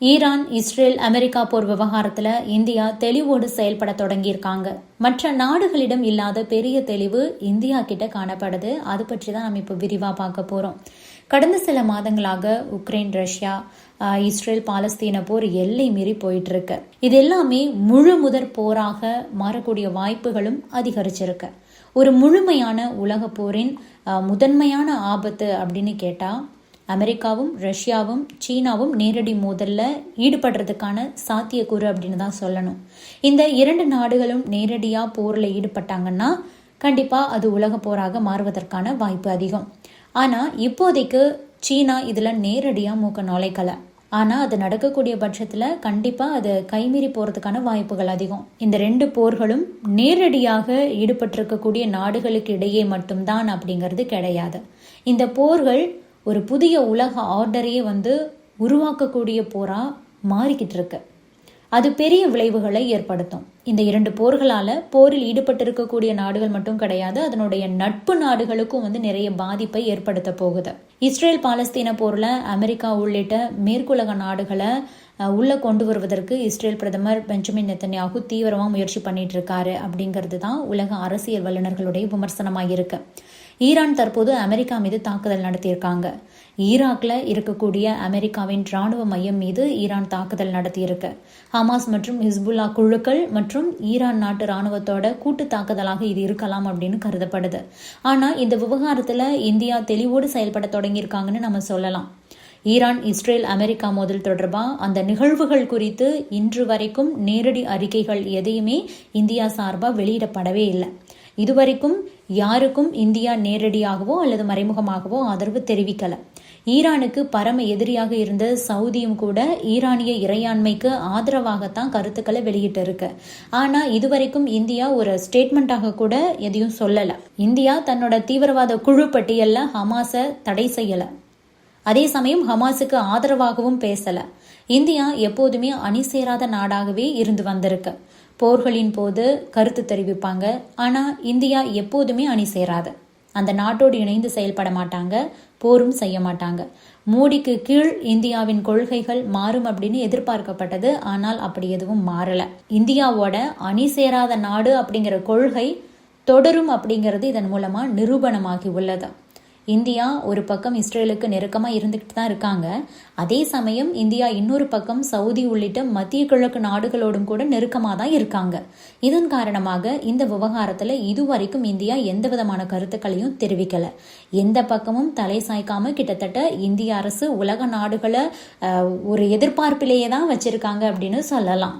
Iran Israel America போர் விவகாரத்துல India தெளிவோடு செயல்பட தொடங்கியிருக்காங்க. மற்ற நாடுகளிடம் இல்லாத பெரிய தெளிவு இந்தியா கிட்ட காணப்படுது. அது பற்றி தான் நம்ம இப்போ விரிவா பார்க்க போறோம். கடந்த சில மாதங்களாக உக்ரைன் ரஷ்யா இஸ்ரேல் பாலஸ்தீன போர் எல்லை மீறி போயிட்டு இருக்கு இது எல்லாமே முழு முதற் போராக மாறக்கூடிய வாய்ப்புகளும் அதிகரிச்சிருக்கு. ஒரு முழுமையான உலக போரின் முதன்மையான ஆபத்து அப்படின்னு கேட்டா அமெரிக்காவும் ரஷ்யாவும் சீனாவும் நேரடி மோதலில் ஈடுபடுறதுக்கான சாத்தியக்கூறு அப்படின்னு தான் சொல்லணும். இந்த இரண்டு நாடுகளும் நேரடியாக போரில் ஈடுபட்டாங்கன்னா கண்டிப்பாக அது உலக போராக மாறுவதற்கான வாய்ப்பு அதிகம். ஆனால் இப்போதைக்கு சீனா இதில் நேரடியாக மூக்க நுழைக்கலை. ஆனால் அது நடக்கக்கூடிய பட்சத்தில் கண்டிப்பாக அது கைமீறி போகிறதுக்கான வாய்ப்புகள் அதிகம். இந்த ரெண்டு போர்களும் நேரடியாக ஈடுபட்டிருக்கக்கூடிய நாடுகளுக்கு இடையே மட்டும்தான் அப்படிங்கிறது கிடையாது. இந்த போர்கள் ஒரு புதிய உலக ஆர்டரையே வந்து உருவாக்கக்கூடிய போராக மாறிக்கிட்டு இருக்கு. அது பெரிய விளைவுகளை ஏற்படுத்தும். இந்த இரண்டு போர்களால் போரில் ஈடுபட்டிருக்கக்கூடிய நாடுகள் மட்டும் கிடையாது அதனுடைய நட்பு நாடுகளுக்கும் வந்து நிறைய பாதிப்பை ஏற்படுத்த போகுது. இஸ்ரேல் பாலஸ்தீன போரில் அமெரிக்கா உள்ளிட்ட மேற்குலக நாடுகளை உள்ளே கொண்டு வருவதற்கு இஸ்ரேல் பிரதமர் பெஞ்சமின் நெத்தன்யாகு தீவிரமாக முயற்சி பண்ணிட்டு இருக்காரு அப்படிங்கிறது தான் உலக அரசியல் வல்லுநர்களுடைய விமர்சனமாக இருக்குது ஈரான் தற்போது அமெரிக்கா மீது தாக்குதல் நடத்தியிருக்காங்க. ஈராக்ல இருக்கக்கூடிய அமெரிக்காவின் ராணுவ மையம் மீது ஈரான் தாக்குதல் நடத்தியிருக்கு. ஹமாஸ் மற்றும் ஹிஸ்புல்லா குழுக்கள் மற்றும் ஈரான் நாட்டு ராணுவத்தோட கூட்டு தாக்குதலாக இது இருக்கலாம் அப்படின்னு கருதப்படுது. ஆனா இந்த விவகாரத்துல இந்தியா தெளிவோடு செயல்பட தொடங்கியிருக்காங்கன்னு நம்ம சொல்லலாம். ஈரான் இஸ்ரேல் அமெரிக்கா மோதல் தொடர்பா? அந்த நிகழ்வுகள் குறித்து இன்று வரைக்கும் நேரடி அறிக்கைகள் எதையுமே இந்தியா சார்பா வெளியிடப்படவே இல்லை. இதுவரைக்கும் யாருக்கும் இந்தியா நேரடியாகவோ அல்லது மறைமுகமாகவோ ஆதரவு தெரிவிக்கல. ஈரானுக்கு பரம எதிரியாக இருந்த சவுதியும் கூட ஈரானிய இறையாண்மைக்கு ஆதரவாகத்தான் கருத்துக்களை வெளியிட்டு இருக்கு ஆனா இதுவரைக்கும் இந்தியா ஒரு ஸ்டேட்மெண்ட்டாக கூட எதையும் சொல்லல. இந்தியா தன்னோட தீவிரவாத குழு பட்டியல்ல ஹமாஸை தடை செய்யல. அதே சமயம் ஹமாஸுக்கு ஆதரவாகவும் பேசல. இந்தியா எப்போதுமே அணி சேராத நாடாகவே இருந்து வந்திருக்கு. போர்களின் போது கருத்து தெரிவிப்பாங்க. ஆனா இந்தியா எப்போதுமே அணி சேராது. அந்த நாட்டோடு இணைந்து செயல்பட மாட்டாங்க. போரும் செய்ய மாட்டாங்க. மோடிக்கு கீழ் இந்தியாவின் கொள்கைகள் மாறும் அப்படின்னு எதிர்பார்க்கப்பட்டது. ஆனால் அப்படி எதுவும் மாறல. இந்தியாவோட அணி சேராத நாடு அப்படிங்கிற கொள்கை தொடரும் அப்படிங்கிறது இதன் மூலமா நிரூபணமாகி உள்ளது. இந்தியா ஒரு பக்கம் இஸ்ரேலுக்கு நெருக்கமாக இருந்துக்கிட்டு தான் இருக்காங்க. அதே சமயம் இந்தியா இன்னொரு பக்கம் சவுதி உள்ளிட்ட மத்திய கிழக்கு நாடுகளோடும் கூட நெருக்கமாக தான் இருக்காங்க. இதன் காரணமாக இந்த விவகாரத்தில் இதுவரைக்கும் இந்தியா எந்த விதமான கருத்துக்களையும் தெரிவிக்கல. எந்த பக்கமும் தலை சாய்க்காம கிட்டத்தட்ட இந்திய அரசு உலக நாடுகளை ஒரு எதிர்பார்ப்பிலேயே தான் வச்சிருக்காங்க அப்படின்னு சொல்லலாம்.